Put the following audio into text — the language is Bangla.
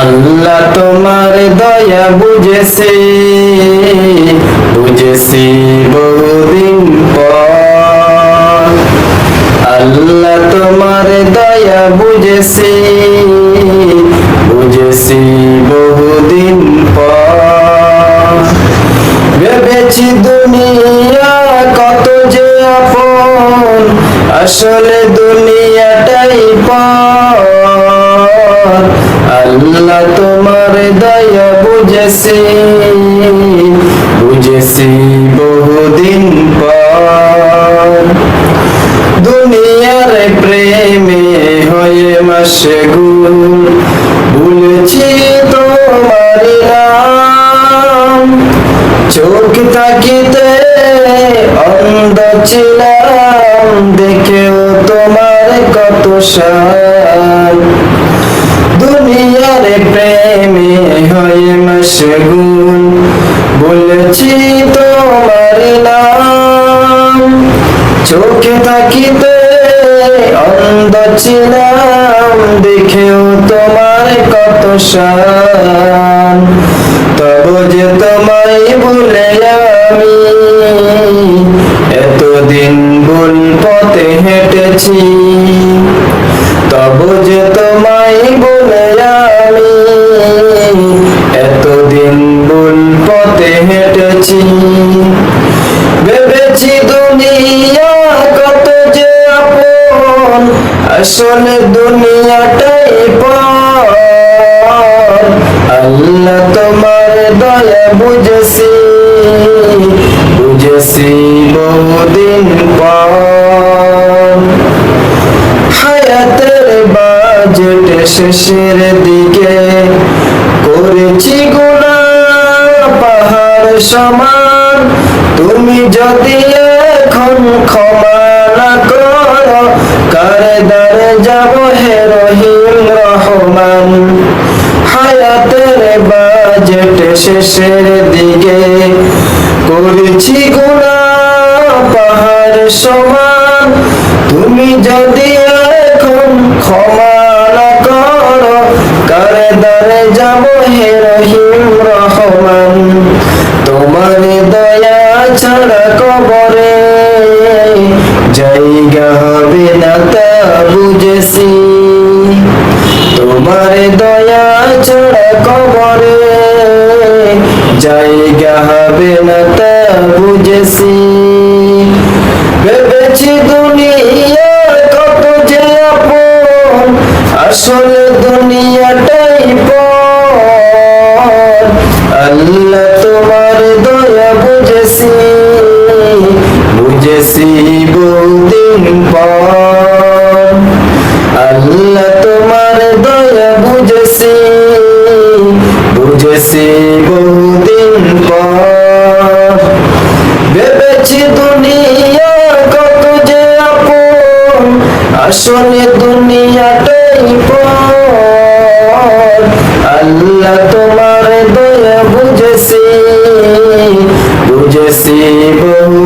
আল্লাহ তোমার দয়া বুঝেছি। বুঝেছি বহুদিন পর। আল্লাহ তোমার দয়া বুঝেছি। বুঝেছি বহুদিন পর। ভেবেছি দুনিয়া কত যে আপন, আসলে দুনিয়াটাই বুঝেছি। বুঝেছি বহুদিন পর। দুনিয়ার প্রেমে হয়ে মশগুল ভুলেছি তোমার নাম। চোখ তাকিতে অন্ধ ছিলাম হয়ে মশগুল বলেছি তোমার নাম। চোখে তাকিতে অন্ধ ছিলাম, দেখেও তোমার কত শান। তব যে তোমায় ভুলে আমি, এতদিন ভুল পথে হেঁটেছি। তব যে তোমায় বলে দুনিয়াটাই পর। আল্লাহ তোমার দয়া বুঝেছি বুঝেছি বহুদিন পর। হায়াতের বাজেট শেষের দিকে করেছি গুণা, পাহাড় সমান। তুমি যদি এখন ক্ষমা না করো কারে দারে যাব হে রহিম রহমান হায়াতের বাজেট শেষের দিকে। করেছি গুণা পাহাড় সমান। তুমি যদি এখন ক্ষমা না করো কারে দারে যাব হে রহিম রহমান। ছাড়া কবরে, জায়গা হবে না তা বুঝেছি। ভেবেছি দুনিয়া কত যে আপন, আসলে দুনিয়াটাই পর। আল্লাহ তোমার দয়া বুঝেছি বুঝেছি। ভেবেছি দুনিয়ার কত যে আপন আসলে দুনিয়াটাই আল্লাহ তোমার দয়া বুঝেছি বুঝেছি বহু